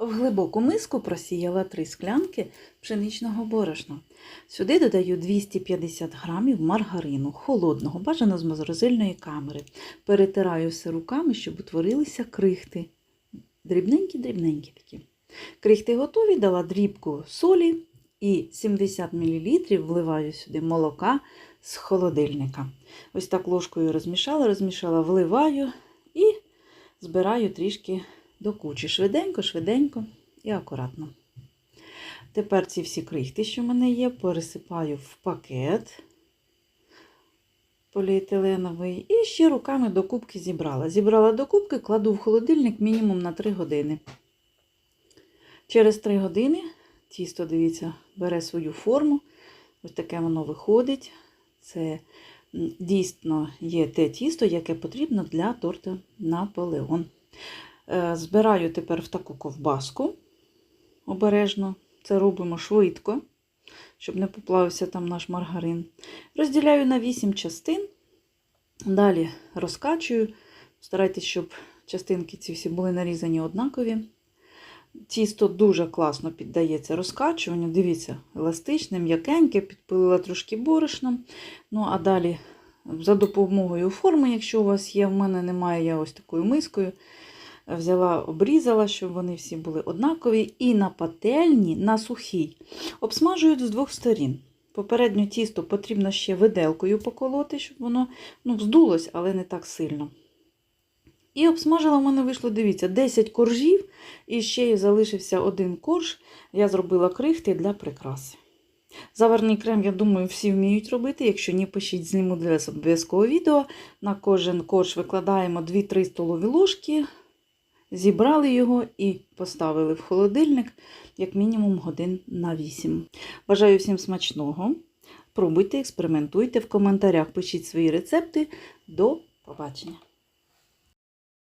В глибоку миску просіяла 3 склянки пшеничного борошна. Сюди додаю 250 грамів маргарину, холодного, бажано з морозильної камери. Перетираю все руками, щоб утворилися крихти. Дрібненькі-дрібненькі такі. Крихти готові, дала дрібку солі і 70 мл вливаю сюди молока з холодильника. Ось так ложкою розмішала, розмішала, вливаю і збираю трішки до кучі. Швиденько, швиденько і акуратно. Тепер ці всі крихти, що в мене є, пересипаю в пакет поліетиленовий і ще руками до кубки зібрала. Зібрала до кубки, кладу в холодильник мінімум на 3 години. Через 3 години тісто, дивіться, бере свою форму. Ось таке воно виходить. Це дійсно є те тісто, яке потрібно для торту Наполеон. Е, Збираю тепер в таку ковбаску обережно. Це робимо швидко, щоб не поплавився там наш маргарин. Розділяю на 8 частин. Далі розкачую. Старайтесь, щоб частинки ці всі були нарізані однакові. Тісто дуже класно піддається розкачуванню. Дивіться, еластичне, м'якеньке, підпилила трошки борошном. Ну, а далі за допомогою форми, якщо у вас є, в мене немає, я ось такою мискою. Взяла, обрізала, щоб вони всі були однакові. І на пательні, на сухій, обсмажують з двох сторін. Попередньо тісто потрібно ще виделкою поколоти, щоб воно ну, вздулось, але не так сильно. І обсмажила в мене вийшло, дивіться, 10 коржів, і ще й залишився один корж. Я зробила крихти для прикраси. Заварний крем, я думаю, всі вміють робити. Якщо ні, пишіть, зніму для вас обов'язково відео. На кожен корж викладаємо 2-3 столові ложки, зібрали його і поставили в холодильник як мінімум годин на 8. Бажаю всім смачного. Пробуйте, експериментуйте в коментарях, пишіть свої рецепти. До побачення!